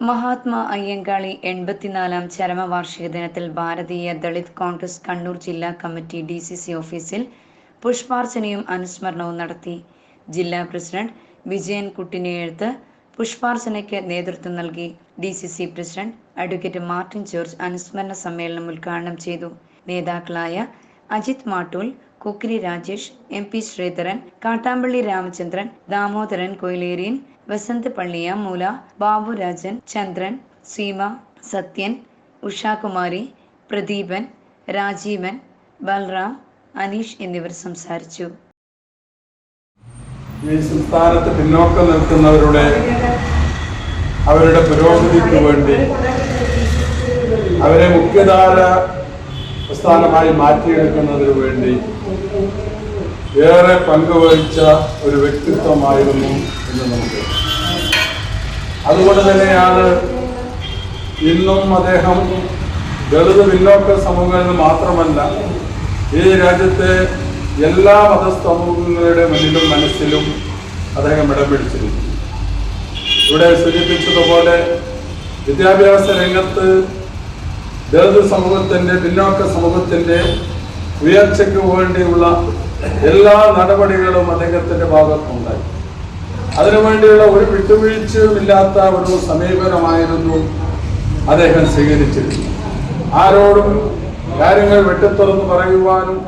മഹാത്മാ അയ്യങ്കാളി എൺപത്തിനാലാം ചരമവാർഷിക ദിനത്തിൽ ഭാരതീയ ദളിത് കോൺഗ്രസ് കണ്ണൂർ ജില്ലാ committee D C C ഓഫീസിൽ പുഷ്പാർച്ചനയും അനുസ്മരണവും നടത്തി. ജില്ലാ പ്രസിഡന്റ് വിജയൻ കുട്ടിനെഴുത്ത് പുഷ്പാർച്ചനയ്ക്ക് നേതൃത്വം നൽകി. D C C president advocate Martin George അനുസ്മരണ സമ്മേളനം ഉദ്ഘാടനം ചെയ്തു. നേതാക്കളായ അജിത് മാട്ടൂൽ കുക്കിരി രാജേഷ് എം പി ശ്രീധരൻ കാട്ടാമ്പള്ളി രാമചന്ദ്രൻ ദാമോദരൻ കൊയിലേരിയൻ വസന്ത് പള്ളിയ മൂല ബാബുരാജൻ ചന്ദ്രൻ സീമ സത്യൻ ഉഷാകുമാരി പ്രദീപൻ രാജീവൻ ബൽറാം അനീഷ് എന്നിവർ സംസാരിച്ചു. ഈ സംസ്ഥാനത്ത് പിന്നോക്കം നിൽക്കുന്നവരുടെ അവരുടെ പുരോഗതിക്ക് വേണ്ടി അവരെ മുഖ്യധാര പ്രസ്ഥാനമായി മാറ്റിയെടുക്കുന്നതിന് വേണ്ടി ഏറെ പങ്കുവഹിച്ച ഒരു വ്യക്തിത്വമായിരുന്നു എന്ന് നമുക്ക് അതുകൊണ്ട് തന്നെയാണ് ഇന്നും അദ്ദേഹം ദളിത് പിന്നോക്ക സമൂഹങ്ങളിൽ മാത്രമല്ല ഈ രാജ്യത്തെ എല്ലാ മതസമൂഹങ്ങളുടെ മുന്നിലും മനസ്സിലും അദ്ദേഹം ഇടം പിടിച്ചിരുന്നു. ഇവിടെ സൂചിപ്പിച്ചതുപോലെ വിദ്യാഭ്യാസ രംഗത്ത് ദളിത് സമൂഹത്തിന്റെ പിന്നോക്ക സമൂഹത്തിന്റെ ഉയർച്ചയ്ക്ക് വേണ്ടിയുള്ള എല്ലാ നടപടികളും അദ്ദേഹത്തിന്റെ ഭാഗത്തുണ്ടായി അതിനുവേണ്ടിയുള്ള ഒരു വിട്ടുവീഴ്ചയുമില്ലാത്ത ഒരു സമീപനമായിരുന്നു അദ്ദേഹം സ്വീകരിച്ചിരുന്നത്. ആരോടും കാര്യങ്ങൾ വെട്ടിത്തുറന്ന് പറയുവാനും